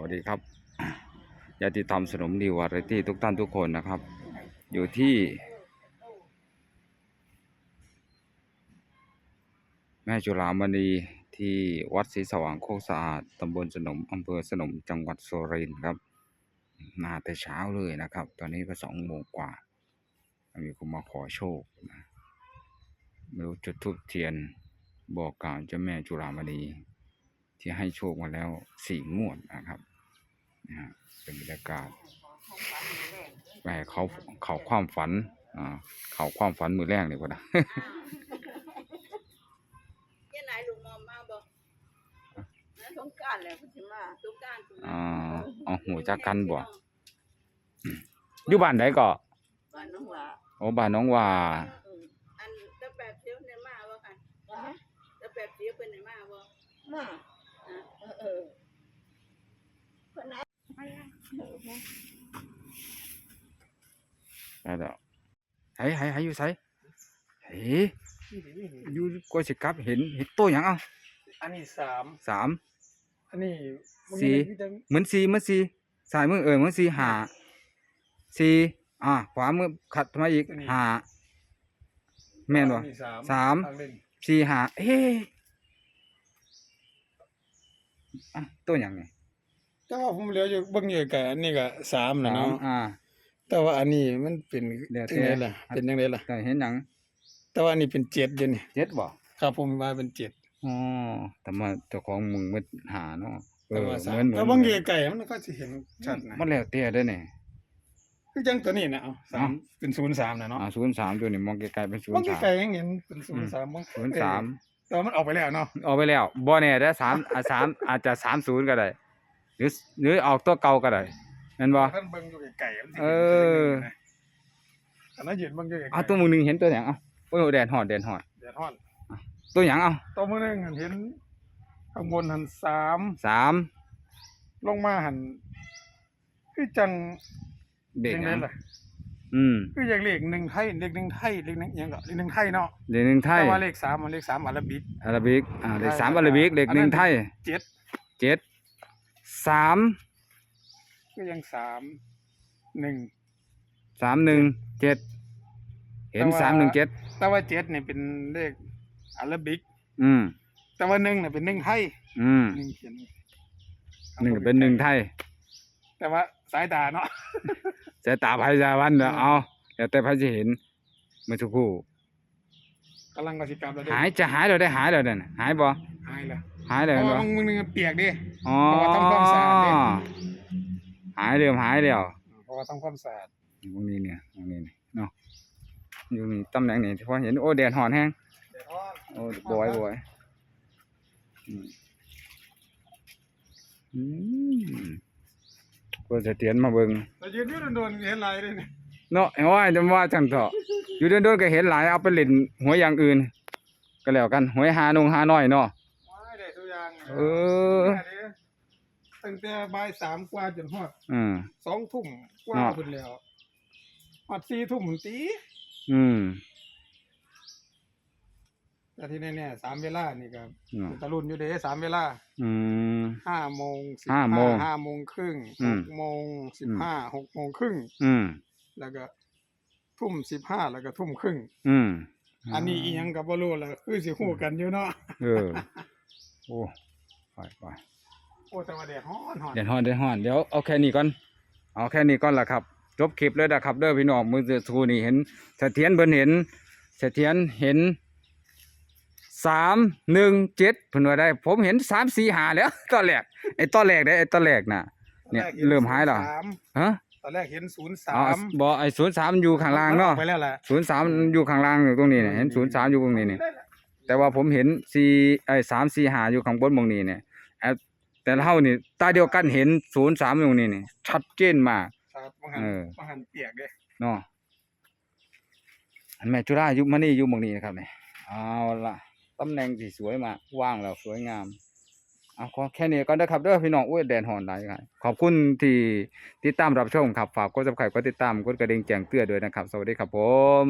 วัสดีครับญาติธรรมสนมดีวาไรตี้ทุกท่านทุกคนนะครับ อยู่ที่แม่จุฬามณีที่วัดศรีสว่างโคกสะอาดตำบลสนมอำเภอสนมจังหวัดสุรินทร์ครับมาแต่เช้าเลยนะครับ ตอนนี้ก็สองโมงกว่า มีคนมาขอโชคนะไม่รู้จุดทูบเทียนบอกกล่าวเจ้าแม่จุฬามณี ที่ให้โชคมาแล้วสี่งวดนะครับนะฮะเป็นบรรยากาศไปเขาเขาความฝันอ่าเขาความฝันมือแรกเลยก็ได้เจ้าไหนายลุงมอมมาบอกนะสงกรารแหละพุ่นสิมาสงกรารอ่าเอาหูจักกันบ่อยู่บ้านไหนก็บ้านน้องหลาโอ้บ้านน้องว่าเอออันตะแปดเสียวในมาบ่กันตะแปดเสียวเป็นในมาบ่มา อะ เออเออคนไหน ได้ แล้วไห้ไห้ไห้อยู่ไสเฮ้อยู่ก็สิกลับเห็นเห็นโตหยังเอ้าอันนี้สามสามอันนี้มันสี่มีแต่เหมือนสี่เหมือนสี่สายมือเออเหมือนสี่ห้าสี่อ่าขวามือขัดมาอีกห้าแม่นบ่อัสามสามทงเล่นสี่ห้าเอ๊ะอะตัวอย่างไงแต่ว่าผมเหลืออยู่เบิ่งอยู่กับอันนี้ก็สามนะสามเนาะอ่า แต่ว่าอันนี้มันเป็นเดี๋ยวจังไดล่ะแต่ เป็นจังไดล่ะ แต่เห็นหนังแต่ว่าอันนี้เป็นเจ็ดเดี๋ยวนี้เจ็ดบ่ครับผมว่าเป็นเจ็ดอ๋อแต่มาเจ้าของมึงมันหาเนาะเอแต่อว่าสาเหมมือนเหมือแต่นเบิ่งอยู่ไกลๆมันก็สิเห็นชัดนะมันแล้วแต่เด้อเนี่ย คือจังตัวนี้นะเอาสามเนาะ เป็นศูนย์สามนะเนาะอ่าศูนย์สามตัวนี้มองไกลๆเป็นศูนเบิ่งย์สามไกลๆยังเห็นเป็นศูนย์สามบ่ศูนย์สามแต่ว่ามันออกไปแล้วเนาะออกไปแล้วบ่แน่ได้อสามอ่าสามอาจจะสามศูนย์ก็ได้ หรือหรือออกตัวเก่าก็ได้ นั่นบ่ท่านเบิ่งอยู่ไกลๆมันสิเอเห็นอแต่นั้นยืนเบิ่งอยู่ไกลๆอะตัวมึงหนึงเห็นตัวหยังเอ้าโอ้ยแดดฮอดแดดฮอดเดี๋ยวฮ้อนตัวหยังเอ้าตัวมือหนึงหันเห็นข้างบนหันสามสามลงมาหันคือจังเด็กจังหยัได๋งล่ะอืมคืออย่างเลขหนึ่งไทยเลขหนึ่งไทยเลขหนึ่งอิหยังก็เลขหนึ่งไทยเนาะเด็กหนึ่งไทยแต่ว่าเลขสามมันเลขสามอาราบิกอาราบิกอ่าเด็กสามใช่อาราบิกเด็กหนึ่งอันนั้นไทยเจ็ดเจ็ดสาม ก็ยังสามหนึ่งสามหนึ่งเจ็ดเห็นแต่ว่าสามหนึ่งเจ็ดแต่ว่าเจ็ดเนี่ยเป็นเลขอาราบิก อืม แต่ว่าหนึ่งเนี่ยเป็นหนึ่งไทยอืมหนึ่งเขียนหนึ่งเป็นหนึ่งไทย แต่ว่าสายตาเนาะสายตาภัยจาวันเด้อเอาแล้วแต่พระจะเห็นเมื่อสักครู่กำลังกสิกรรมแล้วเด้หายจะหายเราได้หายเราเด้อน่ะหายบ่หายแล้วหายเลยเพราะบ่ว่ามึงนึงเปียกดิอ๋อเพราะว่าทำความสะอาดเนี่ย หายเร็วหายแล้วเพราะว่าทำความสะอาดตรงนี้เนี่ยตรงนี้เนี่ยเนาะอยู่นี่ตำแหน่งนี้ที่พอเห็นโอ้แดดหอนแห้งเดี๋ยวฮ้อนโอ้บอยบอยอืมอืมก็จะเตียนมาเบิ่งแต่ยืนอยู่โดนๆเห็นอะไรเลยเนี่ยเนาะเห็นว่าจะว่าจังเถอะอยู่เดินๆก็เห็นหลายเอาไปเล่นหวยอย่างอื่น ก็แล้วกันหวยหานงหาน้อยเนาะว้ายได้ตัวอย่างเออได้เด้ ตั้งแต่บ่ายสามกว่าจนฮอดอืม สองทุ่มกว่าเนาะ พุ่นแล้วฮอดสี่ทุ่มพุ่นตีอืมแต่ที่แน่ๆสามเวลานี่ก็เนาะตะลุนอยู่เด้สามเวลาอืม ห้าโมงสิบห้าโมงห้าโมงครึ่งอืหม กโมงสิบห้าหกโมงครึ่งอืมแล้วก็ ทุ่มสิบห้าแล้วก็ทุ่มครึ่ง อืมอันนี้อีหยังก็บ่รู้ล่ะคือสิฮู้กันอยู่เนาะ เออ โอ้ไปไปโอ้แต่ว่าแดดร้อนร้อนเดี๋ยวฮอนเดี๋ยวฮอนเดี๋ยวเอาแค่นี้ก่อนเอาแค่นี้ก่อนล่ะครับ จบคลิปเลยนะครับเด้อพี่น้องมือสักครู่นี้เห็นเสถียรเพิ่นเห็นเสถียรเห็นสามหนึ่งเจ็ดเพิ่นว่าได้ ผมเห็นสามสี่หาแล้ว ตอนแรกไอ้ตอนแรกได้ไอ้ตอนแรกน่ะ เนี่ยตอแกเริ่มหายแล้ว03ฮะตอนแรกเห็นศูนย์สาอ๋อมบอไอ้ศูนย์สามอยู่ข้างล่างเนาะไปแล้วแหละศูนย์สามอยู่ข้างล่างอยู่ตรงนี้เนี่ยเห็นศูนย์สามอยู่ตรงนี้เนี่ยแต่ว่าผมเห็นสี่ไอ้สามสี่หาอยู่ข้างบนตรงนี้เนี่ย แอบแต่เท่านี่ตาเดียวกันเห็นศูนย์สามตรงนี้นี่ ชัดเจนมาก ครับบางหันเออบางหันเปียกเด้เนาะอันแม่จุฬาอยู่มานี่อยู่ตรงนี้นะครับเนี่ยเอาละตำแหน่งที่สวยมากว่างแล้วสวยงามเอาขอแค่นี้ก่อนนะครับเด้อพี่น้องอุ้ยแดดหอนหลายครับขอบคุณที่ติดตามรับชมครับฝากกดซับสไครต์กดติดตามกดกระดิ่งแจ้งเตือนด้วยนะครับ สวัสดีครับผม